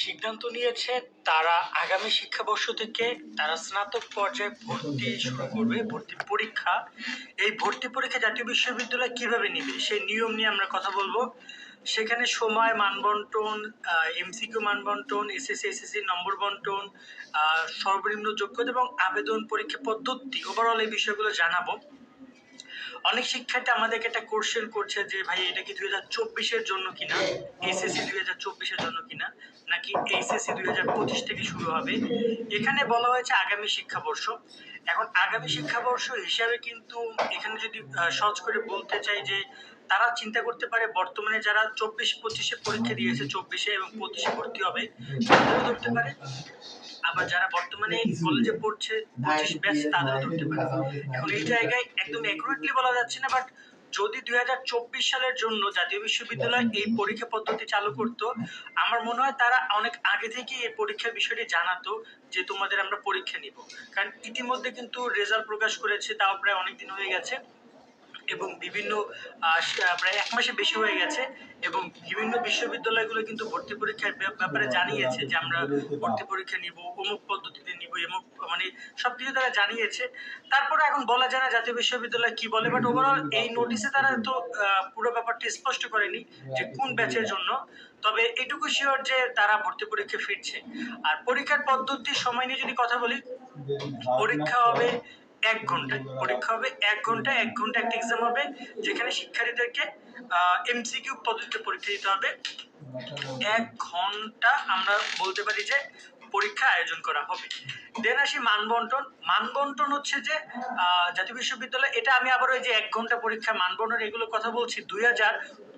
সিদ্ধান্ত নিয়েছে তারা আগামী শিক্ষাবর্ষ থেকে তারা স্নাতক পর্যায়ে ভর্তি শুরু করবে, ভর্তি পরীক্ষা। এই ভর্তি পরীক্ষা জাতীয় বিশ্ববিদ্যালয় কীভাবে নিবে? সেই নিয়ম নিয়ে আমরা কথা বলব। সেখানে সময়, মানবন্টন এমসিকিউ মানবন্টন, এসএসসি এসএসসি নম্বর বন্টন সর্বনিম্ন যোগ্যতা এবং আবেদন পরীক্ষা পদ্ধতি। ওভারঅল এই বিষয়গুলো জানাব। অনেক শিক্ষার্থী আমাদেরকে একটা কোশ্চেন করছে যে, ভাই, এটা কি দুই হাজার চব্বিশের জন্য কিনা? এসএসসি দুই হাজার চব্বিশের জন্য কিনা? এইচএসসি দুই হাজার পঁচিশ থেকে শুরু হবে। এখানে বলা হয়েছে আগামী শিক্ষাবর্ষ। এখন আগামী শিক্ষাবর্ষ হিসাবে কিন্তু এখানে যদি সহজ করে বলতে চাই যে তারা চিন্তা করতে পারে বর্তমানে যারা চব্বিশ পঁচিশে পরীক্ষা দিয়েছে, চব্বিশে এবং পঁচিশে ভর্তি হবে, তাদেরও ধরতে পারে। আবার যারা বর্তমানে কলেজে পড়ছে, পঁচিশ ব্যাচ তাদেরও ধরতে পারে। এখন এই জায়গায় একদম অ্যাকুরেটলি বলা যাচ্ছে না বাট যদি দুই হাজার চব্বিশ সালের জন্য জাতীয় বিশ্ববিদ্যালয় এই পরীক্ষা পদ্ধতি চালু করত আমার মনে হয় তারা অনেক আগে থেকেই এই পরীক্ষার বিষয়টি জানাতো যে তোমাদের আমরা পরীক্ষা নিব। কারণ ইতিমধ্যে কিন্তু রেজাল্ট প্রকাশ করেছে তাও প্রায় অনেক দিন হয়ে গেছে এবং বিভিন্ন আহ, প্রায় এক মাসে বেশি হয়ে গেছে এবং বিভিন্ন বিশ্ববিদ্যালয়গুলো কিন্তু ভর্তি পরীক্ষার ব্যাপারে জানিয়েছে যে আমরা ভর্তি পরীক্ষা নিব অমুক পদ্ধতিতে মানে সবকিছু তারা জানিয়েছে। তারপরে এখন বলা যায় না জাতীয় বিশ্ববিদ্যালয় কি বলে বাট ওভারঅল এই নোটিশে তারা তো পুরো ব্যাপারটি স্পষ্ট করেনি যে কোন ব্যাচের জন্য। তবে এটুকু শিওর যে তারা ভর্তি পরীক্ষা ফিরছে। আর পরীক্ষার পদ্ধতির সময় নিয়ে যদি কথা বলি পরীক্ষা হবে এক ঘন্টায়। পরীক্ষা হবে এক ঘন্টায় এক ঘণ্টা একটা এক্সাম হবে যেখানে শিক্ষার্থীদেরকে এমসিকিউ পদ্ধতিতে পরীক্ষা দিতে হবে। এক ঘণ্টা আমরা বলতে পারি যে পরীক্ষা আয়োজন করা হবে। দেন আসি মানবন্টন। মানবন্টন হচ্ছে যে জাতীয় বিশ্ববিদ্যালয়, এটা আমি আবার ওই যে এক ঘণ্টা পরীক্ষা, মানবন্টন এগুলো কথা বলছি, দুই হাজার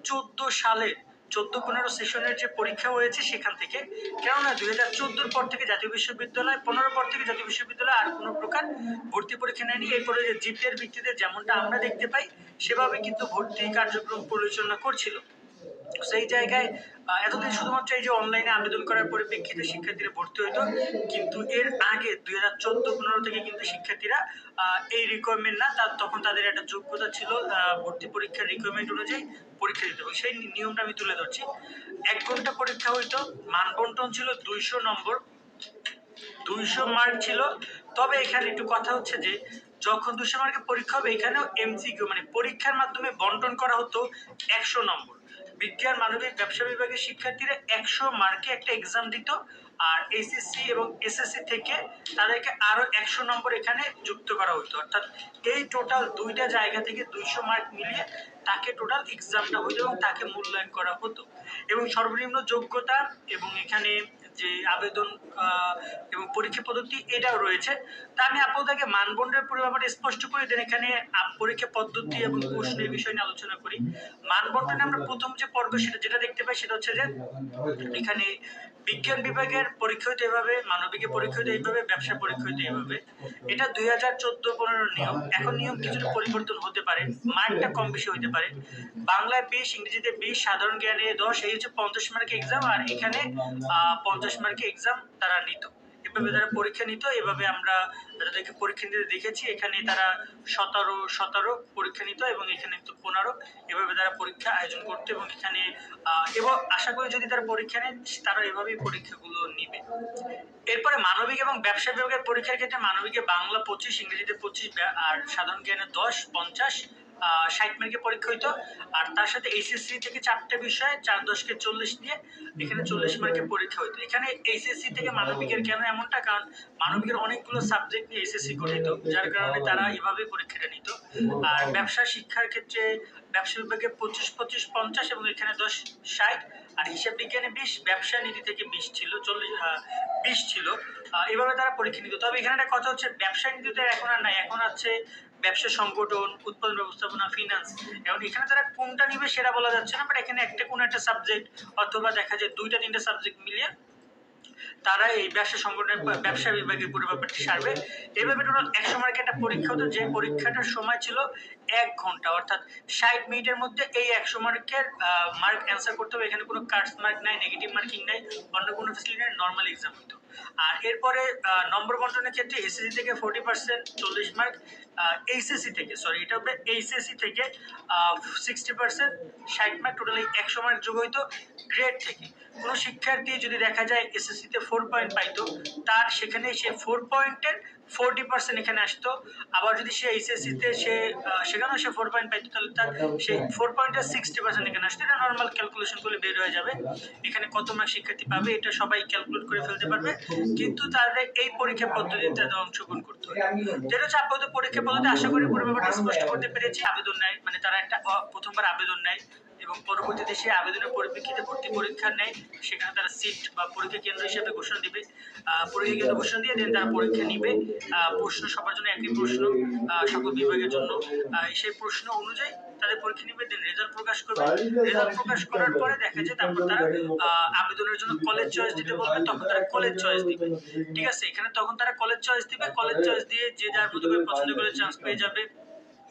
চোদ্দ সালে চোদ্দ পনেরো সেশনের যে পরীক্ষা হয়েছে সেখান থেকে। কেননা দুই হাজার চোদ্দোর পর থেকে জাতীয় বিশ্ববিদ্যালয় পনেরো পর থেকে জাতীয় বিশ্ববিদ্যালয় আর কোনো প্রকার ভর্তি পরীক্ষা নেয়নি। এরপরে যে জিপিএর ভিত্তিতে যেমনটা আমরা দেখতে পাই, সেভাবে কিন্তু ভর্তি কার্যক্রম পরিচালনা করছিল। সেই জায়গায় এতদিন শুধুমাত্র এই যে অনলাইনে আবেদন করার পরিপ্রেক্ষিতে শিক্ষার্থীরা ভর্তি হতো কিন্তু এর আগে দুই হাজার চোদ্দ পনেরো থেকে কিন্তু শিক্ষার্থীরা এই রিকোয়ারমেন্ট না তার তখন তাদের একটা যোগ্যতা ছিল ভর্তি পরীক্ষার রিকোয়ারমেন্ট অনুযায়ী পরীক্ষা দিতে হবে। সেই নিয়মটা আমি তুলে ধরছি। এক ঘণ্টা পরীক্ষা হইতো, মানবন্টন ছিল দুইশো নম্বর, দুইশো মার্ক ছিল। তবে এখানে একটু কথা হচ্ছে যে, যখন দুশো মার্কের পরীক্ষা হবে, এখানেও এমসিকিউ মানে পরীক্ষার মাধ্যমে বন্টন করা হতো একশো নম্বর। বিজ্ঞান, মানবিক, ব্যবসা বিভাগের শিক্ষার্থীরা একশো মার্কে একটা এক্সাম দিত আর এসএসসি এবং এসএসসি থেকে তাদেরকে আরও একশো নম্বর এখানে যুক্ত করা হতো। অর্থাৎ এই টোটাল দুইটা জায়গা থেকে দুইশো মার্ক মিলিয়ে তাকে টোটাল এক্সামটা হতো এবং তাকে মূল্যায়ন করা হতো। এবং সর্বনিম্ন যোগ্যতা এবং এখানে যে আবেদন এবং পরীক্ষা পদ্ধতি এটাও রয়েছে। তা আমি আপনাদেরকে মানবন্ডের পুরো ব্যাপারটা স্পষ্ট করে দেন। এখানে পরীক্ষা পদ্ধতি এবং প্রশ্নের বিষয় নিয়ে আলোচনা করি। মানবন্টনে আমরা প্রথম যে পর্ব সেটা যেটা দেখতে পাই সেটা হচ্ছে যে এখানে বিজ্ঞান বিভাগের পরীক্ষা হতে এভাবে মানবিকের পরীক্ষা হতে এইভাবে ব্যবসা পরীক্ষা হতে এইভাবে এটা দুই হাজার চোদ্দ পনেরো নিয়ম। এখন নিয়ম কিছুটা পরিবর্তন হতে পারে মার্কটা কম বেশি হতে পারে। বাংলায় বিশ ইংরেজিতে বিশ সাধারণ জ্ঞানে দশ এই হচ্ছে পঞ্চাশ মার্কের এক্সাম আর এখানে আহ, পঞ্চাশ মার্কের এক্সাম তারা নিত। এভাবে তারা পরীক্ষা নিত এভাবে আমরা তাদেরকে পরীক্ষা নিতে দেখেছি। এখানে তারা সতেরো সতেরো পরীক্ষা নিত এবং এখানে তো পনেরো। এভাবে তারা পরীক্ষা আয়োজন করতো এবং এখানে এবং আশা করি যদি তারা পরীক্ষা নেয় তারা এভাবেই পরীক্ষাগুলো নিবে। এরপরে মানবিক এবং ব্যবসা বিভাগের পরীক্ষার ক্ষেত্রে মানবিকে বাংলা পঁচিশ ইংরেজিতে পঁচিশ আর সাধারণ জ্ঞানে দশ পঞ্চাশ ষাট মার্কের পরীক্ষা হইতো। আর তার সাথে এইচএসসি থেকে চারটে বিষয়, চার দশকে চল্লিশ দিয়ে এখানে চল্লিশ মার্কের পরীক্ষা হইতো। এখানে এইচএসসি থেকে মানবিকের কেন এমনটা? কারণ মানবিকের অনেকগুলো সাবজেক্ট নিয়ে এইচএসসি গঠিত যার কারণে তারা এভাবে পরীক্ষাটা নিত। আর ব্যবসা শিক্ষার ক্ষেত্রে ব্যবসা বিভাগে পঁচিশ পঁচিশ, পঞ্চাশ এবং এখানে দশ, ষাট। আর হিসাব বিজ্ঞানে বিশ, ব্যবসা নীতি থেকে বিশ ছিল, চল্লিশ বিশ ছিল। এভাবে তারা পরীক্ষা নিত। তবে এখানে একটা কথা হচ্ছে, ব্যবসা নীতিতে এখন আর নাই। এখন আছে ব্যবসা সংগঠন, উৎপাদন ব্যবস্থাপনা ফিনান্স এবং এখানে তারা কোনটা নিবে সেটা বলা যাচ্ছে না বাট এখানে একটা কোনো একটা সাবজেক্ট অথবা দেখা যায় দুইটা তিনটা সাবজেক্ট মিলিয়ে তারা এই ব্যবসা সংগঠনের ব্যবসা বিভাগের পুরো ব্যাপারটি সারবে। একশো মার্কের একটা পরীক্ষা হতো, যে পরীক্ষাটার সময় ছিল এক ঘণ্টা, অর্থাৎ ষাট মিনিটের মধ্যে এই একশো মার্কের মার্ক অ্যান্সার করতে হবে। এখানে কোনো কাটস মার্ক নাই নেগেটিভ মার্কিং নাই, অন্য কোনো ফেসিলিটি নাই নর্মাল এক্সাম হতো আর এরপরে নম্বর বন্টনের ক্ষেত্রে এসএসসি থেকে ফোর্টি পার্সেন্ট চল্লিশ মার্ক এইচএসসি থেকে সরি এটা হবে এইচএসসি থেকে সিক্সটি পার্সেন্ট ষাট মার্ক টোটালি একশো মার্ক যোগ হইতো গ্রেড থেকে। কোনো শিক্ষার্থী যদি দেখা যায় এসএসসিতে ফোর পয়েন্ট পাইতো, তার সেখানে সে ফোর পয়েন্টের ফোরটি পার্সেন্ট এখানে আসতো। আবার যদি সে এইচএসসিতে সে সেখানেও সে ফোর পয়েন্ট পাইতো, তাহলে তার সেই ফোর পয়েন্টের সিক্সটি পার্সেন্ট এখানে আসতো। এটা নর্মাল ক্যালকুলেশন করলে বের হয়ে যাবে। এখানে কত মার্ক শিক্ষার্থী পাবে, এটা সবাই ক্যালকুলেট করে ফেলতে পারবে। কিন্তু তাদের এই পরীক্ষা পদ্ধতিতে তাদের অংশগ্রহণ করতে হবে। যেটা হচ্ছে আপাতত পরীক্ষা পদ্ধতি। আশা করি পুরো ব্যাপারটা স্পষ্ট করতে পেরেছি। আবেদন নেয় মানে তারা একটা প্রথমবার আবেদন নেয়। এবং পরবর্তীতে সেই আবেদনের পরিপ্রেক্ষিতে ভর্তি পরীক্ষা নেয়। সেখানে তারা সিট বা পরীক্ষা কেন্দ্র হিসেবে ঘোষণা দিবে। পরীক্ষা কেন্দ্র ঘোষণা দিয়ে দেন, তারা পরীক্ষা নিবে। প্রশ্ন সবার জন্য একই প্রশ্ন সকল বিভাগের জন্য। সেই প্রশ্ন অনুযায়ী তাদের পরীক্ষা নিবে দেন রেজাল্ট প্রকাশ করবে। রেজাল্ট প্রকাশ করার পরে দেখা যায় তারপর তারা আবেদনের জন্য কলেজ চয়েস দিতে বলবে, তখন তারা কলেজ চয়েস দিবে। ঠিক আছে, এখানে তখন তারা কলেজ চয়েস দিবে। কলেজ চয়েস দিয়ে যে যার মতো করে পছন্দ করে চান্স পেয়ে যাবে।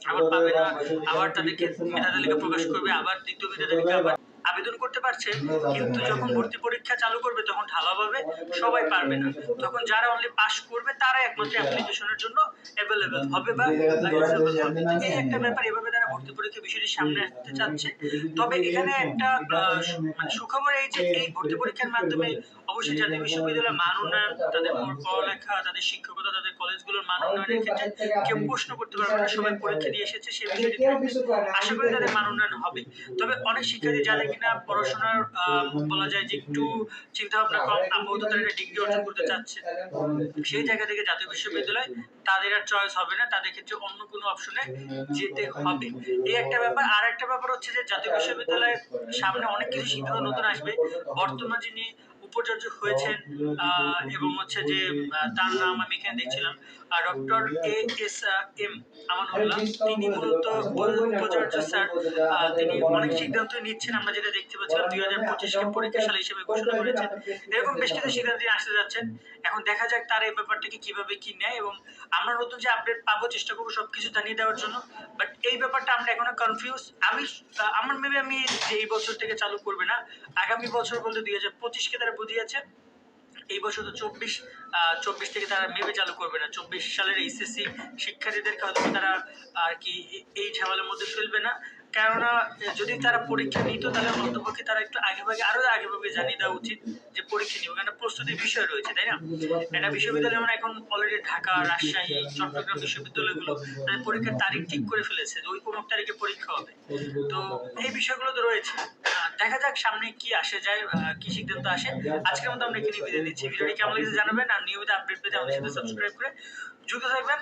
আবার পাবে না, আবার তাদেরকে মেধা তালিকা প্রকাশ করবে, আবার দ্বিতীয় মেধা তালিকা, আবার আবেদন করতে পারছে, কিন্তু যখন ভর্তি পরীক্ষা চালু করবে, তখন ঢালাভাবে সবাই পারবে না। তখন যারা অনলি পাস করবে তারা একমাত্র অ্যাপ্লিকেশনের জন্য অ্যাভেলেবেল হবে বা একটা ব্যাপার, এভাবে তারা ভর্তি পরীক্ষা বিষয়টি সামনে আসতে চাচ্ছে। তবে এখানে একটা মানে সুখবর এই যে এই ভর্তি পরীক্ষার মাধ্যমে অবশ্যই জাতীয় বিশ্ববিদ্যালয়ের মান উন্নয়ন তাদের পড়ালেখা তাদের শিক্ষকতা তাদের কলেজগুলোর মান উন্নয়নের ক্ষেত্রে কেউ প্রশ্ন করতে পারবে না। সবাই পরীক্ষা দিয়ে এসেছে সে বিষয়টি আশা করি তাদের মান উন্নয়ন হবে। তবে অনেক শিক্ষার্থী যাদের কিনা পড়াশোনার বলা যায় যে একটু চিন্তা ভাবনা কম আপাতত তারা একটা ডিগ্রি অর্জন করতে চাচ্ছে। সেই জায়গা থেকে জাতীয় বিশ্ববিদ্যালয় তাদের আর চয়েস হবে না। তাদের ক্ষেত্রে অন্য কোনো অপশনে যেতে হবে। এই একটা ব্যাপার। আর একটা ব্যাপার হচ্ছে যে জাতীয় বিশ্ববিদ্যালয়ের সামনে অনেক কিছু সিদ্ধান্ত নতুন আসবে। বর্তমান যিনি উপাচার্য হয়েছেন এবং হচ্ছে যে তার নাম আমি এখানে দেখছিলাম। Doctor A S M Amanullah, তিনি মূলত উপাচার্য, স্যার। তিনি অনেক সিদ্ধান্ত নিচ্ছেন, আমরা যেটা দেখতে পাচ্ছিলাম, দুই হাজার পঁচিশকে পরীক্ষা সাল হিসেবে ঘোষণা করেছেন। এরকম বেশ কিছু সিদ্ধান্ত আসতে যাচ্ছেন। এখন দেখা যাক তার এই ব্যাপারটাকে কীভাবে কি নেয়, এবং আমরা নতুন যে আপডেট পাবো, চেষ্টা করব সবকিছু জানিয়ে দেওয়ার জন্য। বাট এই ব্যাপারটা আমরা এখনও কনফিউজ আমি আমার মেবি আমি যে এই বছর থেকে চালু করবে না, আগামী বছর বলতে দুই হাজার পঁচিশকে তারা বুঝিয়েছে এই বছর তো চব্বিশ চব্বিশ থেকে তারা মেবে চালু করবে না। চব্বিশ সালের এইচএসসি শিক্ষার্থীদেরকে হয়তো তারা আর কি এই ঝামেলার মধ্যে ফেলবে না। কেননা যদি তারা পরীক্ষা নিত, তাহলে অন্তপক্ষে তারা একটু আগে ভাগে আরও আগে ভাগে জানিয়ে দেওয়া উচিত যে পরীক্ষা নিবে। কারণ প্রস্তুতির বিষয় রয়েছে, তাই না? একটা বিশ্ববিদ্যালয় মানে এখন অলরেডি ঢাকা, রাজশাহী, চট্টগ্রাম বিশ্ববিদ্যালয়গুলো তাদের পরীক্ষার তারিখ ঠিক করে ফেলেছে যে ওই কোনো তারিখে পরীক্ষা হবে। তো এই বিষয়গুলো তো রয়েছে। দেখা যাক সামনে কি আসে, যায় কি সিদ্ধান্ত আসে। আজকের মতো আমরা এখানে বিদায় দিচ্ছি ভিডিওটি কেমন লেগেছে জানাবেন, আর নিয়মিত আপডেট পেতে আমাদের সাথে সাবস্ক্রাইব করে যুক্ত থাকবেন।